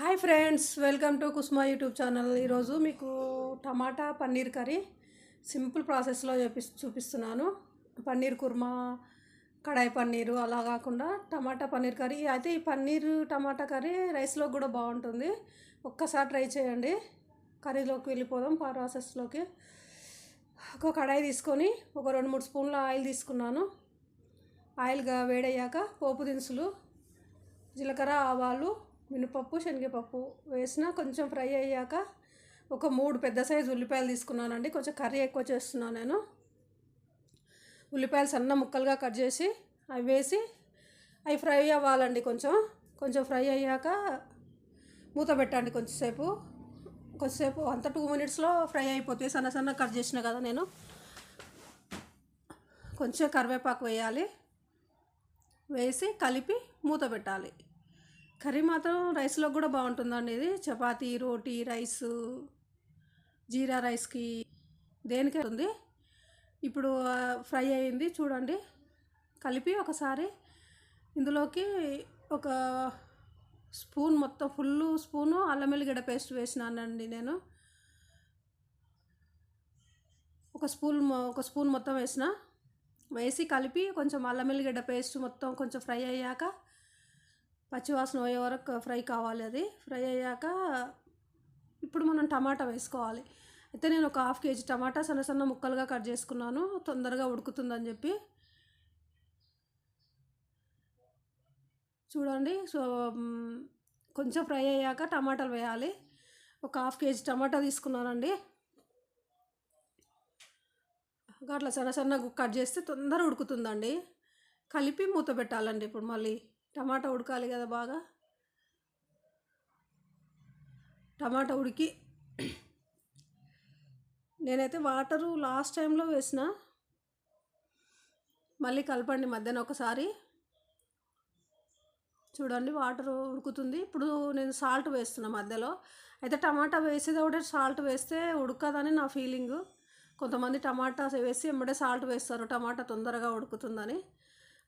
Hi friends welcome to Kusma YouTube channel. ఈరోజు మీకు టమాటా paneer curry simple ప్రాసెస్లో చూపి చూపిస్తున్నాను. పన్నీర్ కుర్మా కడాయి పన్నీరు అలా కాకుండా టమాటా పన్నీర్ కర్రీ. అయితే ఈ పన్నీర్ టమాటా కర్రీ రైస్లో కూడా బాగుంటుంది. ఒక్కసారి ట్రై చేయండి. కర్రీలోకి వెళ్ళిపోదాం ప్రాసెస్లోకి. ఒక కడాయి తీసుకొని ఒక రెండు మూడు స్పూన్ల ఆయిల్ తీసుకున్నాను. ఆయిల్గా వేడయ్యాక పోపు దినుసులు జీలకర్ర ఆవాలు మినపప్పు శనగపప్పు వేసిన కొంచెం ఫ్రై అయ్యాక ఒక మూడు పెద్ద సైజు ఉల్లిపాయలు తీసుకున్నానండి. కొంచెం కర్రీ ఎక్కువ చేస్తున్నాను నేను. ఉల్లిపాయలు సన్న ముక్కలుగా కట్ చేసి అవి వేసి అవి ఫ్రై అవ్వాలండి కొంచెం. కొంచెం ఫ్రై అయ్యాక మూత పెట్టండి కొంచెంసేపు. కొంచెంసేపు అంత టూ మినిట్స్లో ఫ్రై అయిపోతాయి సన్న సన్న కట్ చేసిన కదా నేను. కొంచెం కరివేపాకు వేయాలి. వేసి కలిపి మూత పెట్టాలి. కర్రీ మాత్రం రైస్లో కూడా బాగుంటుందండి ఇది. చపాతీ రోటీ రైస్ జీరా రైస్కి దేనికి ఉంది ఇప్పుడు ఫ్రై అయింది చూడండి. కలిపి ఒకసారి ఇందులోకి ఒక స్పూన్ మొత్తం ఫుల్ స్పూను అల్లం వెల్లిగడ్డ పేస్ట్ వేసినానండి నేను. ఒక స్పూన్ ఒక స్పూన్ మొత్తం వేసిన. వేసి కలిపి కొంచెం అల్లం వెల్లిగడ్డ పేస్ట్ మొత్తం కొంచెం ఫ్రై అయ్యాక పచ్చివాసన పోయే వరకు ఫ్రై కావాలి అది. ఫ్రై అయ్యాక ఇప్పుడు మనం టమాటా వేసుకోవాలి. అయితే నేను ఒక హాఫ్ కేజీ టమాటా సన్న సన్న ముక్కలుగా కట్ చేసుకున్నాను. తొందరగా ఉడుకుతుందని చెప్పి. చూడండి. సో కొంచెం ఫ్రై అయ్యాక టమాటాలు వేయాలి. ఒక హాఫ్ కేజీ టమాటా తీసుకున్నానండి. అట్లా సన్న సన్నగా కట్ చేస్తే తొందర ఉడుకుతుందండి. కలిపి మూత పెట్టాలండి ఇప్పుడు మళ్ళీ. టమాటా ఉడకాలి కదా బాగా. టమాటా ఉడికి నేనైతే వాటరు లాస్ట్ టైంలో వేసిన. మళ్ళీ కలపండి మధ్యాహ్నం ఒకసారి. చూడండి వాటర్ ఉడుకుతుంది. ఇప్పుడు నేను సాల్ట్ వేస్తున్నా మధ్యలో. అయితే టమాటా వేసేది ఒకటే సాల్ట్ వేస్తే ఉడకదని నా ఫీలింగ్. కొంతమంది టమాటా వేసి ఎమ్మడే సాల్ట్ వేస్తారు. టమాటా తొందరగా ఉడుకుతుందని.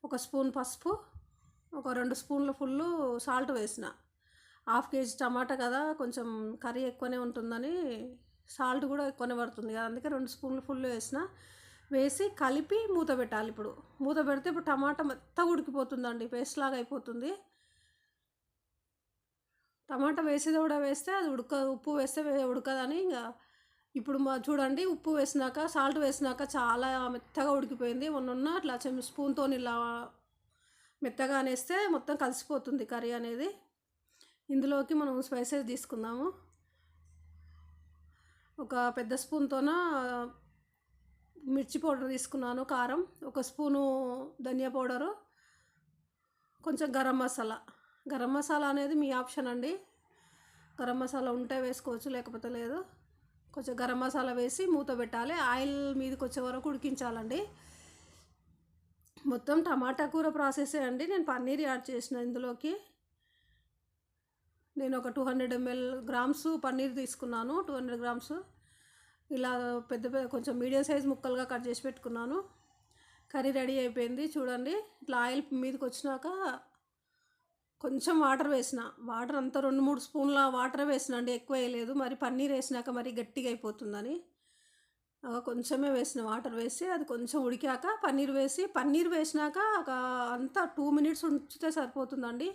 ఒక స్పూన్ పసుపు. ఒక రెండు స్పూన్ల ఫుల్ సాల్ట్ వేసిన. హాఫ్ కేజీ టమాటా కదా కొంచెం కర్రీ ఎక్కువనే ఉంటుందని సాల్ట్ కూడా ఎక్కువనే పడుతుంది కదా అందుకే రెండు స్పూన్లు ఫుల్ వేసిన. వేసి కలిపి మూత పెట్టాలి ఇప్పుడు. మూత పెడితే ఇప్పుడు టమాటా మెత్తగా ఉడికిపోతుందండి పేస్ట్ లాగా అయిపోతుంది. టమాటా వేసేది కూడా వేస్తే అది ఉడక ఉప్పు వేస్తే ఉడకదని ఇంకా ఇప్పుడు మా చూడండి ఉప్పు వేసినాక సాల్ట్ వేసినాక చాలా మెత్తగా ఉడికిపోయింది. మొన్న అట్లా స్పూన్తో ఇలా మెత్తగా అనేస్తే మొత్తం కలిసిపోతుంది కర్రీ అనేది. ఇందులోకి మనం స్పైసెస్ తీసుకుందాము. ఒక పెద్ద స్పూన్తోన మిర్చి పౌడర్ తీసుకున్నాను కారం ఒక స్పూను ధనియా పౌడరు కొంచెం గరం మసాలా. గరం మసాలా అనేది మీ ఆప్షన్ అండి. గరం మసాలా ఉంటే వేసుకోవచ్చు లేకపోతే లేదు. కొంచెం గరం మసాలా వేసి మూత పెట్టాలి. ఆయిల్ మీదకి వచ్చే వరకు ఉడికించాలండి. మొత్తం టమాటా కూర ప్రాసెసే అండి. నేను పన్నీర్ యాడ్ చేసిన ఇందులోకి. నేను ఒక two hundred ML grams paneer తీసుకున్నాను. టూ హండ్రెడ్ గ్రామ్స్ ఇలా పెద్ద పెద్ద కొంచెం మీడియం సైజ్ ముక్కలుగా కట్ చేసి పెట్టుకున్నాను. కర్రీ రెడీ అయిపోయింది. చూడండి ఇట్లా ఆయిల్ మీదకి వచ్చినాక కొంచెం వాటర్ వేసిన. వాటర్ అంతా రెండు మూడు స్పూన్ల వాటర్ వేసిన అండి. ఎక్కువ వేయలేదు. మరి పన్నీర్ వేసినాక మరి గట్టిగా అయిపోతుందని. కొంచెమే వేసిన వాటర్ వేసి అది కొంచెం ఉడికాక పన్నీర్ వేసి పన్నీర్ వేసినాక ఒక అంతా టూ మినిట్స్ ఉంచితే సరిపోతుందండి.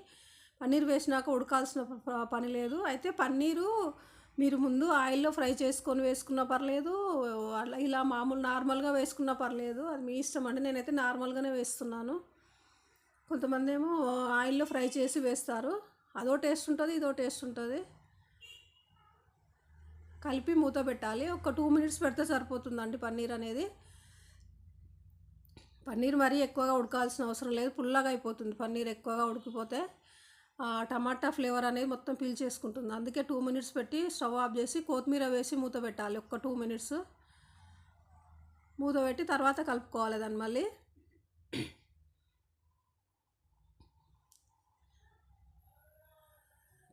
పన్నీర్ వేసినాక ఉడకాల్సిన ప- పని లేదు. అయితే పన్నీరు మీరు ముందు ఆయిల్లో ఫ్రై చేసుకొని వేసుకున్నా పర్లేదు. అలా ఇలా మామూలు నార్మల్గా వేసుకున్నా పర్లేదు. అది మీ ఇష్టం అండి. నేనైతే నార్మల్గానే వేస్తున్నాను. కొంతమంది ఏమో ఆయిల్లో ఫ్రై చేసి వేస్తారు. అదో టేస్ట్ ఉంటుంది ఇదో టేస్ట్ ఉంటుంది. కలిపి మూత పెట్టాలి. ఒక టూ మినిట్స్ పెడితే సరిపోతుందండి పన్నీర్ అనేది. పన్నీర్ మరీ ఎక్కువగా ఉడకాల్సిన అవసరం లేదు. పుల్లగా అయిపోతుంది పన్నీర్ ఎక్కువగా ఉడికిపోతే. టమాటా ఫ్లేవర్ అనేది మొత్తం పీల్చేసుకుంటుంది అందుకే టూ మినిట్స్ పెట్టి స్టవ్ ఆఫ్ చేసి కొత్తిమీర వేసి మూత పెట్టాలి. ఒక్క టూ మినిట్స్ మూత పెట్టి తర్వాత కలుపుకోవాలి దాన్ని మళ్ళీ.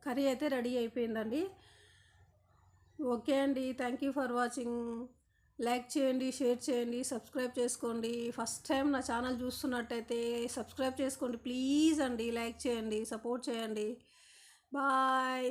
కర్రీ అయితే రెడీ అయిపోయిందండి. ఓకే అండి. Thank you for watching like చేయండి షేర్ చేయండి సబ్స్క్రైబ్ చేసుకోండి. ఫస్ట్ టైం నా ఛానల్ చూస్తున్నట్టయితే సబ్స్క్రైబ్ చేసుకోండి. ప్లీజ్ అండి లైక్ చేయండి సపోర్ట్ చేయండి. బాయ్